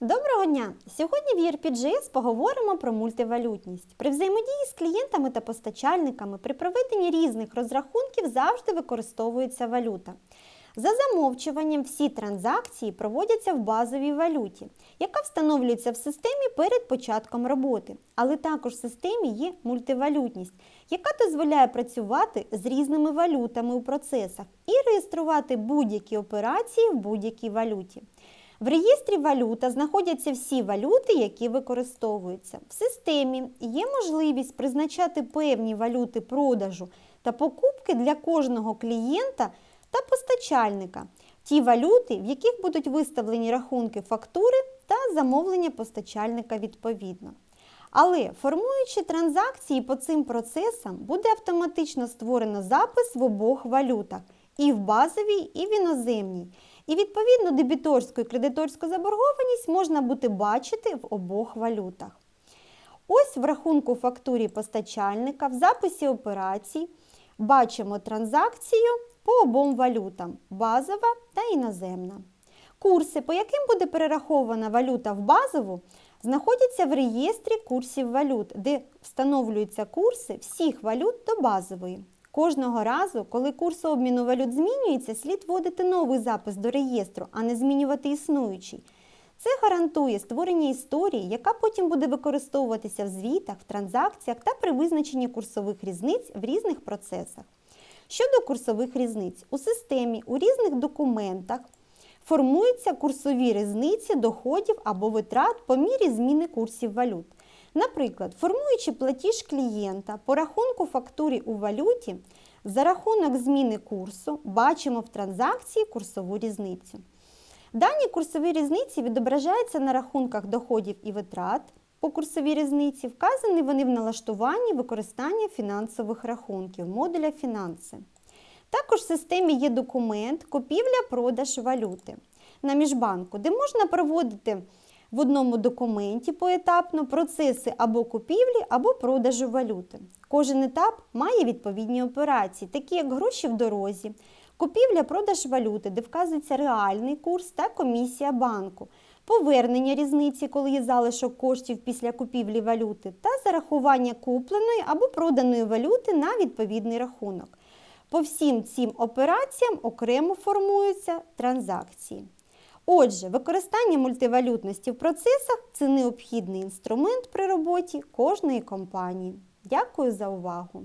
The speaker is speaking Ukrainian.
Доброго дня! Сьогодні в ERPGS поговоримо про мультивалютність. При взаємодії з клієнтами та постачальниками при проведенні різних розрахунків завжди використовується валюта. За замовчуванням всі транзакції проводяться в базовій валюті, яка встановлюється в системі перед початком роботи. Але також в системі є мультивалютність, яка дозволяє працювати з різними валютами у процесах і реєструвати будь-які операції в будь-якій валюті. В реєстрі валюта знаходяться всі валюти, які використовуються. В системі є можливість призначати певні валюти продажу та покупки для кожного клієнта та постачальника. Ті валюти, в яких будуть виставлені рахунки фактури та замовлення постачальника відповідно. Але формуючи транзакції по цим процесам, буде автоматично створено запис в обох валютах і в базовій, і в іноземній. І відповідно дебіторську і кредиторську заборгованість можна буде бачити в обох валютах. Ось в рахунку фактурі постачальника в записі операцій бачимо транзакцію по обом валютам базова та іноземна. Курси, по яким буде перерахована валюта в базову, знаходяться в реєстрі курсів валют, де встановлюються курси всіх валют до базової. Кожного разу, коли курс обміну валют змінюється, слід вводити новий запис до реєстру, а не змінювати існуючий. Це гарантує створення історії, яка потім буде використовуватися в звітах, в транзакціях та при визначенні курсових різниць в різних процесах. Щодо курсових різниць, у системі у різних документах формуються курсові різниці доходів або витрат по мірі зміни курсів валют. Наприклад, формуючи платіж клієнта по рахунку фактурі у валюті, за рахунок зміни курсу бачимо в транзакції курсову різницю. Дані курсові різниці відображаються на рахунках доходів і витрат по курсовій різниці, вказані вони в налаштуванні використання фінансових рахунків модуля фінанси. Також в системі є документ купівля-продаж валюти на міжбанку, де можна проводити в одному документі поетапно процеси або купівлі, або продажу валюти. Кожен етап має відповідні операції, такі як гроші в дорозі, купівля-продаж валюти, де вказується реальний курс та комісія банку, повернення різниці, коли є залишок коштів після купівлі валюти, та зарахування купленої або проданої валюти на відповідний рахунок. По всім цим операціям окремо формуються транзакції. Отже, використання мультивалютності в процесах це необхідний інструмент при роботі кожної компанії. Дякую за увагу!